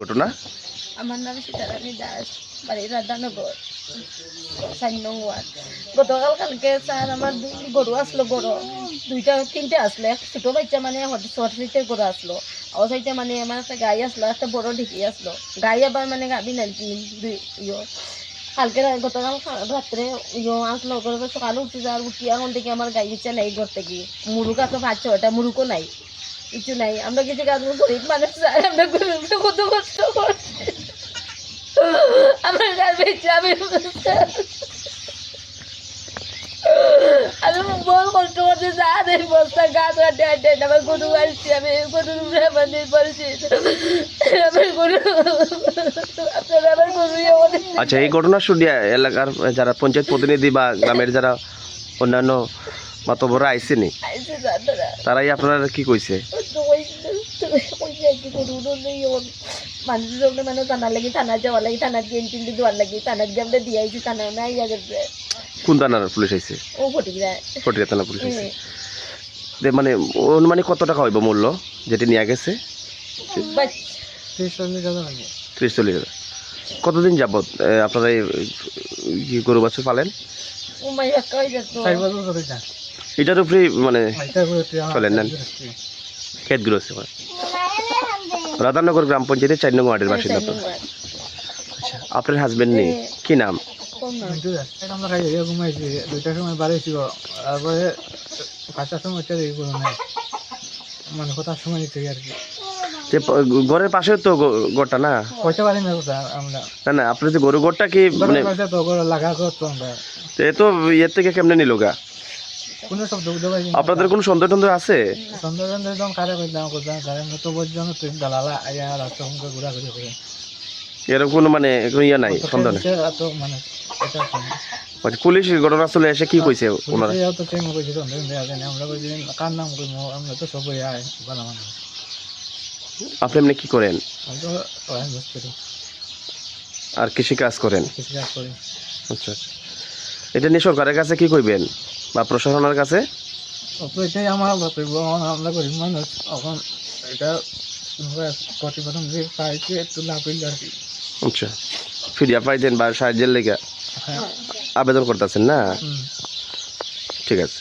ঘটনা? আমার নাম সীতারানী দাস, বাড়ি রাধানগর গতকাল কালকে স্যার আমার গরু আসলো, গরু। দুইটা, তিনটে আসলো। এক ছোটো বাচ্চা মানে সরস্বতীতে গরু আসলো। ও সাইডে মানে আমার একটা গাই আসলো, একটা বড় ঢেকি আসলো। গাই আবার মানে গাবি নাই দুই ইয়ে। কালকে গতকাল রাত্রে ইয়ে আসলো, গরু সকালে উঠে যাওয়ার উঠি এখন থেকে আমার গাই ইচ্ছা নাই ঘর থেকে। মুরুকা তো পাঁচ ছয়টা মুরুকও নাই। কিছু নাই, আমরা কিছু কাজ গরিব মানুষ আমরা কত কষ্ট করছি। গাছ আমি আমি কষ্ট এই বস্তা, গাছ কাটে কাটে আমার গরু আসছি, আমি গরুর উপরে নির্ভরছি আমার গরু আচ্ছা এই ঘটনা শুনে এলাকার যারা পঞ্চায়েত প্রতিনিধি বা গ্রামের যারা অন্যান্য মাতবরা আইসেনি তারাই আপনারা কি কইছে? মানুষের মানে লাগি থানা যাওয়া লাগি থানা দিয়ে তিনটি দেওয়ার লাগি থানা দিয়ে আমরা দিয়ে আইছি থানা নাই গেছে। কোন থানার পুলিশ আইছে? ও ফটিক যায় থানা পুলিশ আইছে। যে মানে অনুমানিক কত টাকা হইব মূল্য যেটি নিয়ে গেছে? ত্রিশ চল্লিশ হাজার। কতদিন যাবত এ, আপনারা গরু বাছুর পালেন? হয়ে এটার উপরে মানে চলেন নেন। ক্ষেত গৃহস্থ করে রাধানগর গ্রাম পঞ্চায়েতের চার নং ওয়ার্ডের বাসিন্দা তো। আচ্ছা। আপনার হাজবেন্ড নেই? কি নাম? দুইটার সময় তারপরে পাঁচটার সময় মানে কোথার সময় নিতে আর কি। ঘরের পাশে তো না? পারি না আমরা। না না আপনার যে গরু ঘরটা কি মানে লাগা করতো আমরা। তো এ তো ইয়ের থেকে কেমনে নিল গা? কোনো সব আপনাদের কোনো সন্দেহ টন্দেহ আছে? সন্ধ্যা সন্ধ্যা যখন কারে করতাম করতাম কারে তো পর্যন্ত তুই দালালা আয়া রাস্তা সঙ্গে ঘোরা ঘুরে করে। এরকম কোনো মানে ইয়ে নাই সন্দেহ নেই? তো মানে এটা আচ্ছা, পুলিশ ঘটনাস্থলে এসে কি কইছে ওনারা? তো চেয়ে কইছি সন্দেহ দেওয়া যায় আমরা কইছি কার নাম আমরা তো আয় মানুষ। আপনি এমনি কি করেন? আর কৃষি কাজ করেন আচ্ছা আচ্ছা। এটা নিয়ে সরকারের কাছে কি কইবেন? বা প্রশাসনের কাছে? আমার বক্তব্য এখন আমরা গরিব মানুষ এখন এটা প্রতিবেদন যে পাইছে একটু লাভ হইল আর কি। আচ্ছা। ফিরিয়া পাইছেন বা সাহায্যের লেগে হ্যাঁ। আবেদন করতেছেন না? ঠিক আছে।